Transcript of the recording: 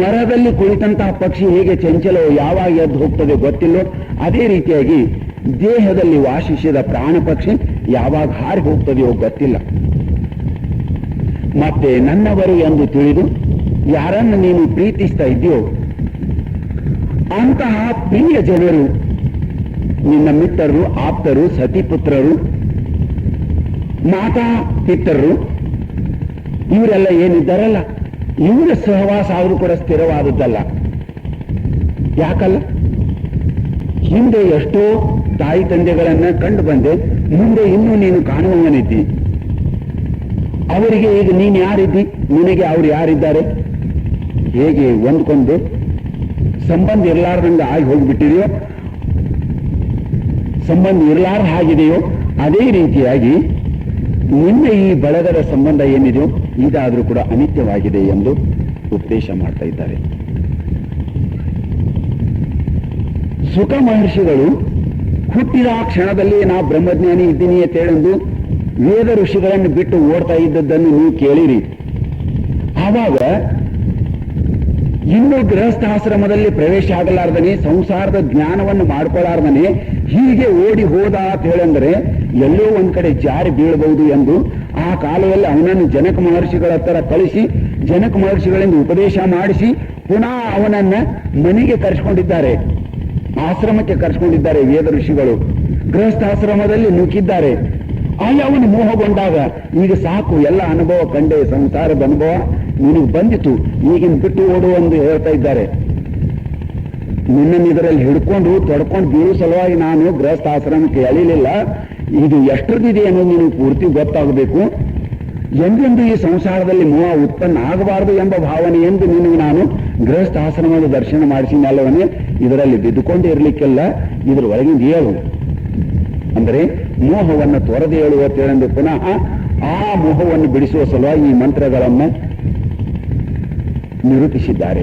ಮರದಲ್ಲಿ ಕುಳಿತಂತಹ ಪಕ್ಷಿ ಹೇಗೆ ಚಂಚಲವು ಯಾವಾಗ ಎದ್ದು ಹೋಗ್ತದೆ ಗೊತ್ತಿಲ್ಲೋ ಅದೇ ರೀತಿಯಾಗಿ ದೇಹದಲ್ಲಿ ವಾಸಿಸಿದ ಪ್ರಾಣ ಪಕ್ಷಿ ಯಾವಾಗ ಹಾರಿ ಹೋಗ್ತದೆಯೋ ಗೊತ್ತಿಲ್ಲ. ಮತ್ತೆ ನನ್ನವರು ಎಂದು ತಿಳಿದು ಯಾರನ್ನು ನೀನು ಪ್ರೀತಿಸ್ತಾ ಇದೆಯೋ ಅಂತಹ ಪ್ರಿಯ ಜನರು, ನಿನ್ನ ಮಿತ್ರರು, ಆಪ್ತರು, ಸತಿಪುತ್ರರು, ಮಾತಾ ಪಿತರರು ಇವರೆಲ್ಲ ಏನಿದ್ದಾರಲ್ಲ? ಇವರ ಸಹವಾಸ ಆದರೂ ಕೂಡ ಸ್ಥಿರವಾದದ್ದಲ್ಲ. ಯಾಕಲ್ಲ? ಹಿಂದೆ ಎಷ್ಟೋ ತಾಯಿ ತಂದೆಗಳನ್ನ ಕಂಡು ಬಂದೆ, ಮುಂದೆ ಇನ್ನೂ ನೀನು ಕಾಣುವವನಿದ್ದಿ. ಅವರಿಗೆ ಈಗ ನೀನು ಯಾರಿದ್ದಿ? ನಿನಗೆ ಅವ್ರು ಯಾರಿದ್ದಾರೆ? ಹೇಗೆ ಹೊಂದ್ಕೊಂಡು? ಸಂಬಂಧ ಇರಲಾರ್ದಂಗ ಆಗಿ ಹೋಗ್ಬಿಟ್ಟಿದೆಯೋ? ಸಂಬಂಧ ಇರಲಾರ ಹಾಗಿದೆಯೋ? ಅದೇ ರೀತಿಯಾಗಿ ನಿನ್ನ ಈ ಬಳಗದ ಸಂಬಂಧ ಏನಿದೆಯೋ ಇದಾದರೂ ಕೂಡ ಅನಿತ್ಯವಾಗಿದೆ ಎಂದು ಉಪದೇಶ ಮಾಡ್ತಾ ಇದ್ದಾರೆ. ಸುಖ ಮಹರ್ಷಿಗಳು, ಹುಟ್ಟಿದ ಆ ಕ್ಷಣದಲ್ಲಿ ನಾ ಬ್ರಹ್ಮಜ್ಞಾನಿ ಇದ್ದೀನಿ ಅಂತ ಹೇಳಿದ್ದು ವೇದ ಋಷಿಗಳನ್ನು ಬಿಟ್ಟು ಓಡ್ತಾ ಇದ್ದದ್ದನ್ನು ನೀವು ಕೇಳಿರಿ. ಆವಾಗ ಇನ್ನು ಗೃಹಸ್ಥಾಶ್ರಮದಲ್ಲಿ ಪ್ರವೇಶ ಆಗಲಾರ್ದನೆ, ಸಂಸಾರದ ಜ್ಞಾನವನ್ನು ಮಾಡ್ಕೊಳಾರ್ದನೆ ಹೀಗೆ ಓಡಿ ಹೋದ ಅಂತ ಹೇಳಂದ್ರೆ ಎಲ್ಲೋ ಒಂದ್ ಕಡೆ ಜಾರಿ ಬೀಳಬಹುದು ಎಂದು ಆ ಕಾಲದಲ್ಲಿ ಅವನನ್ನು ಜನಕ ಮಹರ್ಷಿಗಳ ಹತ್ರ ಕಳಿಸಿ, ಜನಕ ಮಹರ್ಷಿಗಳಿಂದ ಉಪದೇಶ ಮಾಡಿಸಿ, ಪುನಃ ಅವನನ್ನ ಮನೆಗೆ ಕರೆಸ್ಕೊಂಡಿದ್ದಾರೆ. ಆಶ್ರಮಕ್ಕೆ ಕರೆಸ್ಕೊಂಡಿದ್ದಾರೆ ವೇದ ಋಷಿಗಳು. ಗೃಹಸ್ಥಾಶ್ರಮದಲ್ಲಿ ನುಗ್ಗಿದ್ದಾರೆ. ಅವನು ಮೋಹಗೊಂಡಾಗ ಈಗ ಸಾಕು, ಎಲ್ಲ ಅನುಭವ ಕಂಡೆ, ಸಂಸಾರದ ಅನುಭವ ನಿನಗೆ ಬಂದಿತು. ಈಗಿನ ಬಿಟ್ಟು ಓಡು ಎಂದು ಹೇಳ್ತಾ ಇದ್ದಾರೆ. ನಿನ್ನನ್ನು ಇದರಲ್ಲಿ ಹಿಡ್ಕೊಂಡು, ತೊಡ್ಕೊಂಡು ಬೀಳು ಸಲುವಾಗಿ ನಾನು ಗೃಹಸ್ಥಾಶ್ರಮಕ್ಕೆ ಎಳಿಲಿಲ್ಲ ಇದು ಎಷ್ಟರದಿದೆ ಅನ್ನೋದು ನಿನಗೆ ಪೂರ್ತಿ ಗೊತ್ತಾಗಬೇಕು. ಎಂದೆಂದು ಈ ಸಂಸಾರದಲ್ಲಿ ಮೋಹ ಉತ್ಪನ್ನ ಆಗಬಾರದು ಎಂಬ ಭಾವನೆ ಎಂದು ನಿನಗೆ ನಾನು ಗೃಹಸ್ಥಾಶ್ರಮದ ದರ್ಶನ ಮಾಡಿಸಿನಲ್ಲವನೇ ಇದರಲ್ಲಿ ಬಿದ್ದುಕೊಂಡು ಇರಲಿಕ್ಕೆಲ್ಲ. ಇದರ ಒಳಗಿಂದ ಹೇಳು ಅಂದರೆ ಮೋಹವನ್ನು ತೊರೆದು ಹೇಳುವ ತಿಳಂದು ಪುನಃ ಆ ಮೋಹವನ್ನು ಬಿಡಿಸುವ ಸಲುವಾಗಿ ಈ ಮಂತ್ರಗಳನ್ನು ನಿರೂಪಿಸಿದ್ದಾರೆ.